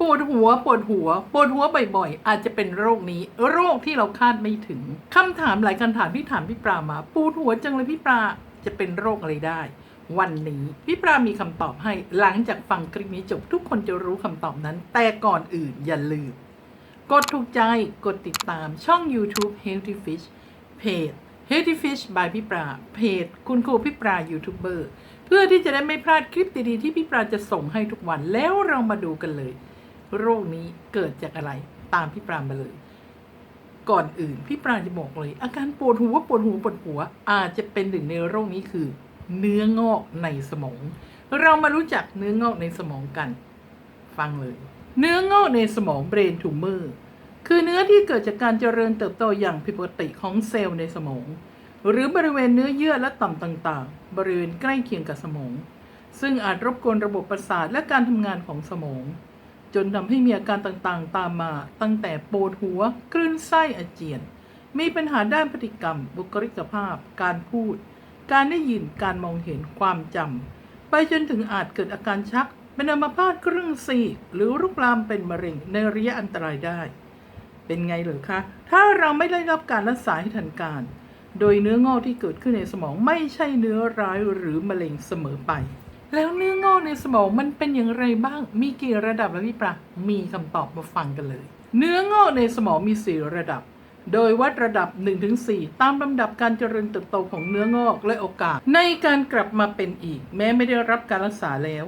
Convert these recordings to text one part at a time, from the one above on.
ปวดหัวปวดหัวปวดหัวบ่อยๆ อาจจะเป็นโรคนี้ โรคที่เราคาดไม่ถึงคำถามหลายคำถามที่ถามพี่ปรามาปวดหัวจังเลยพี่ปราจะเป็นโรคอะไรได้ วันนี้พี่ปรามีคำตอบให้หลังจากฟังคลิปนี้จบทุกคนจะรู้คำตอบนั้น แต่ก่อนอื่นอย่าลืม กดถูกใจกดติดตามช่อง YouTube Healthy Fish เพจ Healthy Fish by พี่ปราเพจ คุณครูพี่ปรายูทูบเบอร์เพื่อที่จะได้ไม่พลาดคลิปดีๆที่พี่ปราจะส่งให้ทุกวันแล้วเรามาดูกันเลย โรคนี้เกิดจากอะไรตามพี่ปรามาเลย ก่อนอื่นพี่ปราจะบอกเลย อาการปวดหัวปวดหัวปวดหัว อาจจะเป็นหนึ่งในโรคนี้คือ เนื้องอกในสมอง เรามารู้จักเนื้องอกในสมองกัน ฟังเลย เนื้องอกในสมอง brain tumor คือเนื้อที่เกิดจากการเจริญเติบโตอย่างผิดปกติของเซลล์ในสมอง หรือบริเวณเนื้อเยื่อและต่อมต่างๆ บริเวณใกล้เคียงกับสมอง ซึ่งอาจรบกวนระบบประสาทและการทำงานของสมอง จนทำให้มีอาการต่างๆ ตามมา ตั้งแต่ปวดหัว คลื่นไส้อาเจียน มีปัญหาด้านพฤติกรรม บุคลิกภาพ การพูด การได้ยินการมองเห็นความจำไปจนถึงอาจเกิดอาการชัก เป็นอัมพาตครึ่งซีกหรือรุกลามเป็นมะเร็งในระยะอันตรายได้ เป็นไงเหรอคะ ถ้าเราไม่ได้รับการรักษาให้ทันการ โดยเนื้องอกที่เกิดขึ้นในสมองไม่ใช่เนื้อร้ายหรือมะเร็งเสมอไป แล้วเนื้องอกในสมองมันเป็นอย่างไรบ้าง มีกี่ระดับแล้วพี่ปรามีคำตอบมาฟังกันเลย เนื้องอกในสมองมีสี่ระดับ โดยวัดระดับ 1-4 ตามลำดับการเจริญเติบโตของเนื้องอกและโอกาส ในการกลับมาเป็นอีก แม้ไม่ได้รับการรักษาแล้ว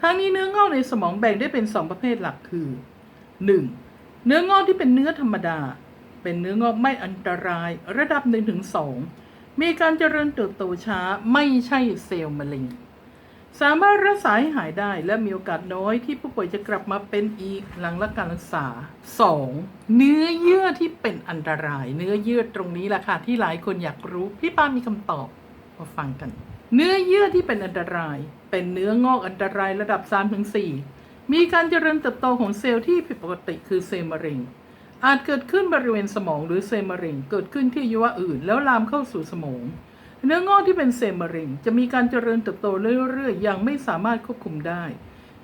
ทั้งนี้เนื้องอกในสมองแบ่งได้เป็น 2 ประเภทหลักคือ 1. เนื้องอกที่เป็นเนื้อธรรมดา เป็นเนื้องอกไม่อันตราย ระดับ 1-2 มีการเจริญเติบโตช้าไม่ใช่เซลล์มะเร็ง สามารถรักษาให้หายได้และมีโอกาสน้อยที่ผู้ป่วยจะกลับมาเป็นอีกหลังรับการรักษา 2. เนื้อเยื่อที่เป็นอันตราย เนื้อเยื่อตรงนี้แหละค่ะที่หลายคนอยากรู้ พี่ปามีคำตอบมาฟังกัน เนื้อเยื่อที่เป็นอันตราย เป็นเนื้องอกอันตรายระดับ 3-4 มีการเจริญเติบโตของเซลล์ที่ผิดปกติคือเซลล์มะเร็ง อาจเกิดขึ้นบริเวณสมองหรือเซลล์มะเร็ง เกิดขึ้นที่อวัยวะอื่น แล้วลามเข้าสู่สมอง เนื้องอกที่เป็นเซลล์มะเร็ง จะมีการเจริญเติบโตเรื่อยๆ อย่างไม่สามารถควบคุมได้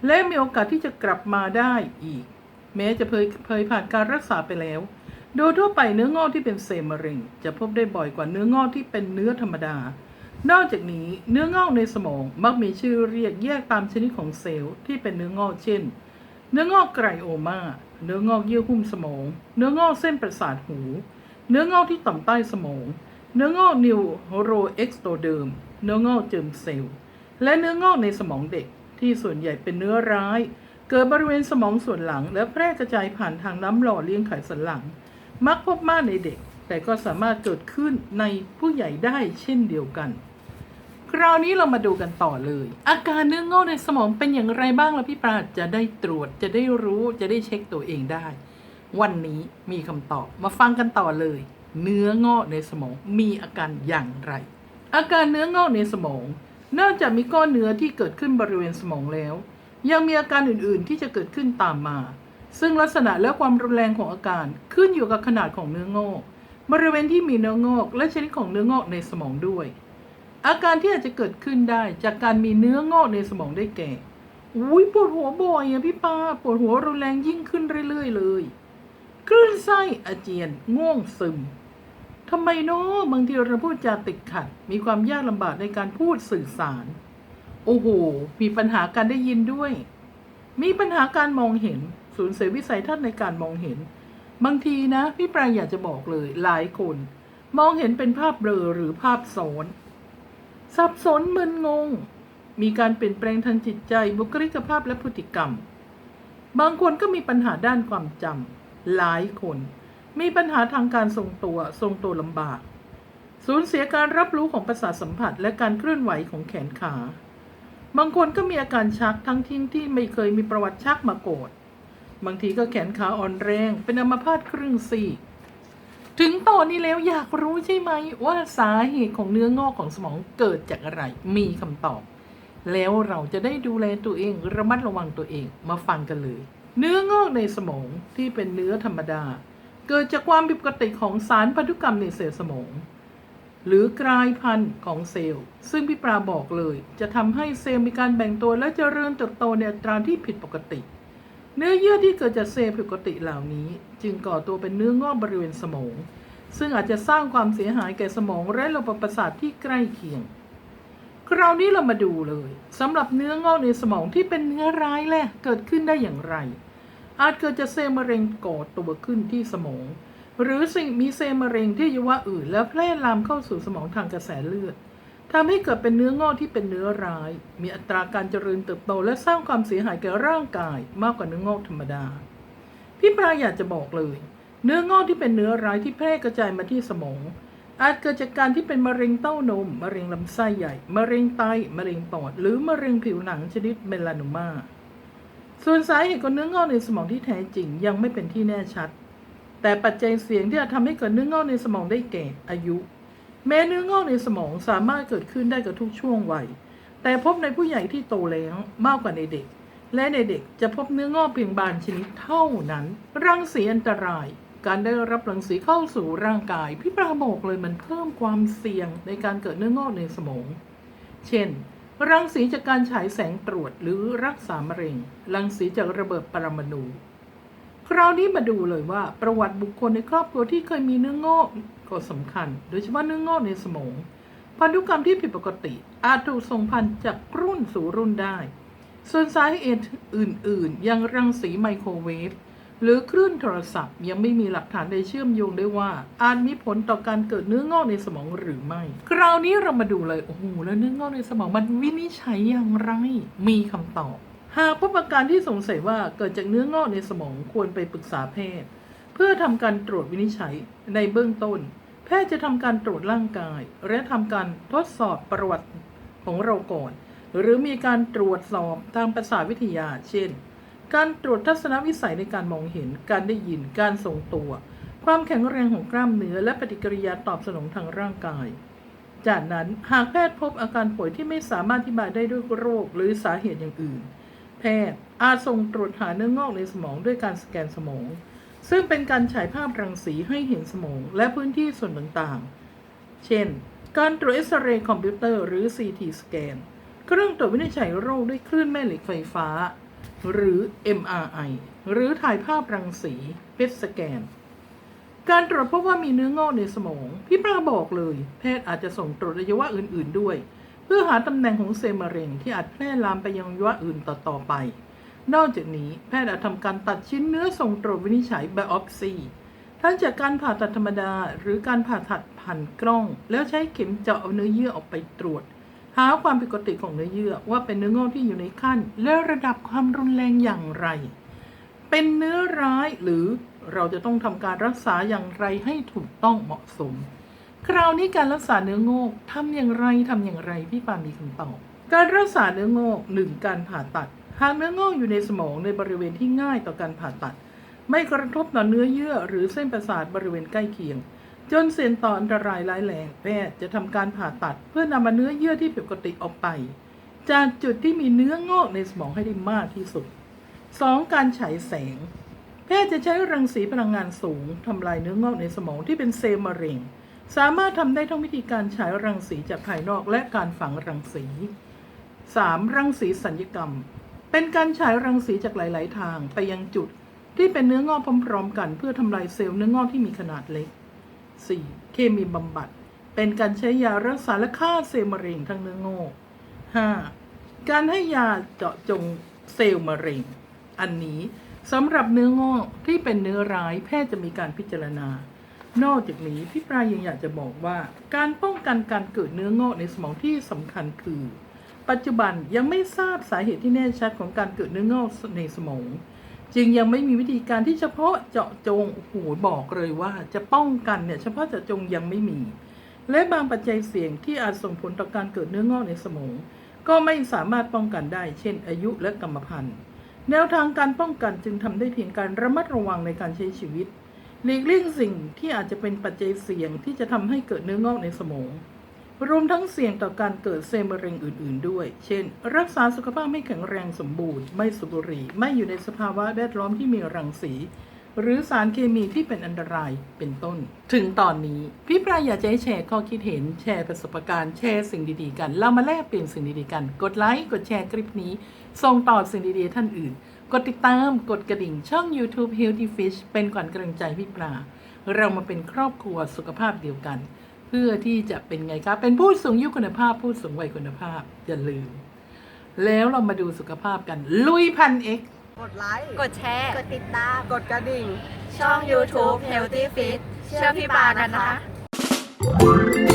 และมีโอกาสที่จะกลับมาได้อีก แม้จะเคยเคยผ่านการรักษาไปแล้ว โดยทั่วไปเนื้องอกที่เป็นเซลล์มะเร็ง จะพบได้บ่อยกว่าเนื้องอกที่เป็นเนื้อธรรมดา นอกจากนี้เนื้องอกในสมองมักมีชื่อเรียกแยกตามชนิดของเซลล์ที่เป็นเนื้องอกเช่น เนื้องอกไกรโอมาเนื้องอกเยื่อหุ้มสมอง เนื้องอกเส้นประสาทหู เนื้องอกที่ต่อมใต้สมอง เนื้องอกนิวโรเอ็กโตเดิม เนื้องอกเจิมเซลล์ และเนื้องอกในสมองเด็กที่ส่วนใหญ่เป็นเนื้อร้าย เกิดบริเวณสมองส่วนหลัง และแพร่กระจายผ่านทางน้ำหล่อเลี้ยงไขสันหลัง มักพบมากในเด็ก แต่ก็สามารถเกิดขึ้นในผู้ใหญ่ได้เช่นเดียวกัน คราวนี้เรามาดูกันต่อเลย อาการเนื้องอกในสมองเป็นอย่างไรบ้างล่ะพี่ปราดจะได้ตรวจจะได้รู้จะได้เช็คตัวเองได้ วันนี้มีคำตอบมาฟังกันต่อเลย เนื้องอกในสมองมีอาการอย่างไร อาการเนื้องอกในสมองนอกจากมีก้อนเนื้อที่เกิดขึ้นบริเวณสมองแล้ว ยังมีอาการอื่นๆที่จะเกิดขึ้นตามมา ซึ่งลักษณะและความรุนแรงของอาการขึ้นอยู่กับขนาดของเนื้องอก บริเวณที่มีเนื้องอก และชนิดของเนื้องอกในสมองด้วย อาการที่อาจจะเกิดขึ้นได้จากการมีเนื้องอกในสมองได้แก่อุ้ยปวดหัวบ่อยอะพี่ปาปวดหัวรุนแรงยิ่งขึ้นเรื่อยๆเลยคลื่นไส้อาเจียนง่วงซึม ทำไมเนาะบางทีเราพูดจาติดขัด มีความยากลำบากในการพูดสื่อสาร โอ้โห มีปัญหาการได้ยินด้วย มีปัญหาการมองเห็น สูญเสียวิสัยทัศน์ในการมองเห็น บางทีนะ พี่ปรายอยากจะบอกเลยหลายคน มองเห็นเป็นภาพเบลอหรือภาพซ้อนสับสนมึนงง มีการเปลี่ยนแปลงทางจิตใจบุคลิกภาพและพฤติกรรม บางคนก็มีปัญหาด้านความจำหลายคน มีปัญหาทางการทรงตัว ทรงตัวลำบาก สูญเสียการรับรู้ของประสาทสัมผัส และการเคลื่อนไหวของแขนขา บางคนก็มีอาการชักทั้งที่ที่ไม่เคยมีประวัติชักมาก่อนบางทีก็แขนขาอ่อนแรง เป็นอัมพาตครึ่งซีกถึงตอนนี้แล้วอยากรู้ใช่ไหมว่าสาเหตุของเนื้องอกของสมองเกิดจากอะไร มีคำตอบ แล้วเราจะได้ดูแลตัวเองระมัดระวังตัวเองมาฟังกันเลย เนื้องอกในสมองที่เป็นเนื้อธรรมดา เกิดจากความผิดปกติของสารพันธุกรรมในเซลล์สมอง หรือกลายพันธุ์ของเซลล์ ซึ่งพี่ปราบอกเลย จะทำให้เซลล์มีการแบ่งตัวและเจริญเติบโตในอัตราที่ผิดปกติ เนื้อเยื่อที่เกิดจากเซลล์ผิดปกติเหล่านี้ จึงก่อตัวเป็นเนื้องอกบริเวณสมอง ซึ่งอาจจะสร้างความเสียหายแก่สมองและระบบประสาทที่ใกล้เคียง คราวนี้เรามาดูเลยสำหรับเนื้องอกในสมองที่เป็นเนื้อร้ายแหละเกิดขึ้นได้อย่างไร อาจเกิดจากเซลล์มะเร็งก่อตัวขึ้นที่สมอง หรือสิ่งมีเซลล์มะเร็งที่อวัยวะอื่น แล้วแพร่ลามเข้าสู่สมองทางกระแสเลือดทำให้เกิดเป็นเนื้องอกที่เป็นเนื้อร้าย มีอัตราการเจริญเติบโตและสร้างความเสียหายแก่ร่างกายมากกว่าเนื้องอกธรรมดา พี่ปลาอยากจะบอกเลย เนื้องอกที่เป็นเนื้อร้ายที่แพร่กระจายมาที่สมอง อาจเกิดจากการที่เป็นมะเร็งเต้านม มะเร็งลำไส้ใหญ่ มะเร็งไต มะเร็งปอด หรือมะเร็งผิวหนังชนิดเมลานโมา ส่วนสาเหตุของเนื้องอกในสมองที่แท้จริงยังไม่เป็นที่แน่ชัด แต่ปัจจัยเสี่ยงที่จะทำให้เกิดเนื้องอกในสมองได้แก่อายุ แม้เนื้องอกในสมองสามารถเกิดขึ้นได้กับทุกช่วงวัย แต่พบในผู้ใหญ่ที่โตแล้วมากกว่าในเด็ก และในเด็กจะพบเนื้องอกเพียงบางชนิดเท่านั้น รังสีอันตราย การได้รับรังสีเข้าสู่ร่างกายพี่ปราบอกเลยมันเพิ่มความเสี่ยงในการเกิดเนื้องอกในสมอง เช่น รังสีจากการฉายแสงตรวจหรือรักษามะเร็ง รังสีจากระเบิดปรมาณูคราวนี้มาดูเลยว่าประวัติบุคคลในครอบครัวที่เคยมีเนื้องอกก็สำคัญ โดยเฉพาะเนื้องอกในสมอง พันธุกรรมที่ผิดปกติ อาจถูกส่งพันธุ์จากรุ่นสู่รุ่นได้ ส่วนสาเหตุอื่น ๆ ยังรังสีไมโครเวฟ หรือคลื่นโทรศัพท์ ยังไม่มีหลักฐานใดเชื่อมโยงได้ว่าอาจมีผลต่อการเกิดเนื้องอกในสมองหรือไม่ คราวนี้เรามาดูเลยโอ้โหแล้วเนื้องอกในสมองมันวินิจฉัยอย่างไร มีคำตอบ หากพบอาการที่สงสัยว่าเกิดจากเนื้องอกในสมองควรไปปรึกษาแพทย์ เพื่อทำการตรวจวินิจฉัยในเบื้องต้น แพทย์จะทำการตรวจร่างกาย และทำการทดสอบประวัติของเราก่อน หรือมีการตรวจสอบทางประสาทวิทยา เช่น การตรวจทัศนวิสัยในการมองเห็น การได้ยิน การทรงตัว ความแข็งแรงของกล้ามเนื้อ และปฏิกิริยาตอบสนองทางร่างกาย จากนั้นหากแพทย์พบอาการป่วยที่ไม่สามารถอธิบายได้ด้วยโรคหรือสาเหตุอย่างอื่น แพทย์อาจส่งตรวจหาเนื้องอกในสมองด้วยการสแกนสมอง ซึ่งเป็นการฉายภาพรังสีให้เห็นสมองและพื้นที่ส่วนต่างๆ เช่น การตรวจเอ็กซเรย์คอมพิวเตอร์หรือ CT สแกน เครื่องตรวจวินิจฉัยโรคด้วยคลื่นแม่เหล็กไฟฟ้า หรือ MRI หรือถ่ายภาพรังสี PET สแกน การตรวจพบว่ามีเนื้องอกในสมอง พี่ปราบอกเลย แพทย์อาจจะส่งตรวจอวัยวะอื่น ๆ ด้วย เพื่อหาตำแหน่งของเซลล์มะเร็งที่อาจแพร่ลามไปยังอวัยวะอื่นต่อ ๆ ไป นอกจากนี้แพทย์อาจทำการตัดชิ้นเนื้อส่งตรวจวินิจฉัย biopsy ทั้งจากการผ่าตัดธรรมดา หรือการผ่าตัดผ่านกล้อง แล้วใช้เข็มเจาะเอาเนื้อเยื่อออกไปตรวจ หาความผิดปกติของเนื้อเยื่อว่าเป็นเนื้องอกที่อยู่ในขั้น และระดับความรุนแรงอย่างไร เป็นเนื้อร้ายหรือเราจะต้องทำการรักษาอย่างไรให้ถูกต้องเหมาะสม คราวนี้การรักษาเนื้องอกทำอย่างไรทำอย่างไรพี่ปามีคำตอบการรักษาเนื้องอกหนึ่งการผ่าตัด หากเนื้องอกอยู่ในสมองในบริเวณที่ง่ายต่อการผ่าตัด ไม่กระทบต่อเนื้อเยื่อ หรือเส้นประสาทบริเวณใกล้เคียง จนเสี่ยงต่ออันตรายร้ายแรงแพทย์จะทำการผ่าตัดเพื่อนำมาเนื้อเยื่อที่ผิดปกติออกไป จากจุดที่มีเนื้องอกในสมองให้ได้มากที่สุด 2. การฉายแสง แพทย์จะใช้รังสีพลังงานสูงทำลายเนื้องอกในสมองที่เป็นเซลล์มะเร็ง สามารถทำได้ทั้งวิธีการฉายรังสีจากภายนอกและการฝังรังสี 3. รังสีสัญญกรรม เป็นการฉายรังสีจากหลาย ๆ ทางไปยังจุดที่เป็นเนื้องอกพร้อม ๆ กัน เพื่อทำลายเซลล์เนื้องอกที่มีขนาดเล็ก 4. เคมีบำบัด เป็นการใช้ยารักษาและฆ่าเซลล์มะเร็งทั้งเนื้องอก 5. การให้ยาเจาะจงเซลล์มะเร็ง อันนี้สำหรับเนื้องอกที่เป็นเนื้อร้ายแพทย์จะมีการพิจารณา นอกจากนี้พี่ปลายยังอยากจะบอกว่า การป้องกันการเกิดเนื้องอกในสมองที่สำคัญคือ ปัจจุบันยังไม่ทราบสาเหตุที่แน่ชัดของการเกิดเนื้องอกในสมอง จึงยังไม่มีวิธีการที่เฉพาะเจาะจงโอ้โหบอกเลยว่า จะป้องกันเนี่ยเฉพาะเจาะจงยังไม่มี และบางปัจจัยเสี่ยงที่อาจส่งผลต่อการเกิดเนื้องอกในสมอง ก็ไม่สามารถป้องกันได้ เช่น อายุและกรรมพันธุ์ แนวทางการป้องกันจึงทำได้เพียงการระมัดระวังในการใช้ชีวิตหลีกเลี่ยงสิ่งที่อาจจะเป็นปัจจัยเสี่ยงที่จะทำให้เกิดเนื้องอกในสมอง รวมทั้งเสี่ยงต่อการเกิดเซลล์มะเร็งอื่น ๆ ด้วย เช่น รักษาสุขภาพไม่แข็งแรงสมบูรณ์ ไม่สูบบุหรี่ ไม่อยู่ในสภาวะแวดล้อมที่มีรังสี หรือสารเคมีที่เป็นอันตราย เป็นต้น ถึงตอนนี้ พี่ปรายอยากจะให้แชร์ข้อคิดเห็น แชร์ประสบการณ์ แชร์สิ่งดีๆ กัน เรามาแลกเปลี่ยนสิ่งดีๆ กัน กดไลค์ กดแชร์คลิปนี้ ส่งต่อสิ่งดีๆ ท่านอื่น กดติดตาม กดกระดิ่ง ช่อง YouTube Healthy Fish เป็นก่อนกำลังใจพี่ปลา เรามาเป็นครอบครัวสุขภาพเดียวกัน เพื่อที่จะเป็นไงครับเป็นผู้สูงอายุคุณภาพ ผู้สูงวัยคุณภาพ อย่าลืม แล้วเรามาดูสุขภาพกัน ลุยพันเอ็กกดไลค์กดแชร์ กดติดตาม กดกระดิ่ง ช่อง YouTube Healthy Fit เชื่อพี่ปากันนะคะ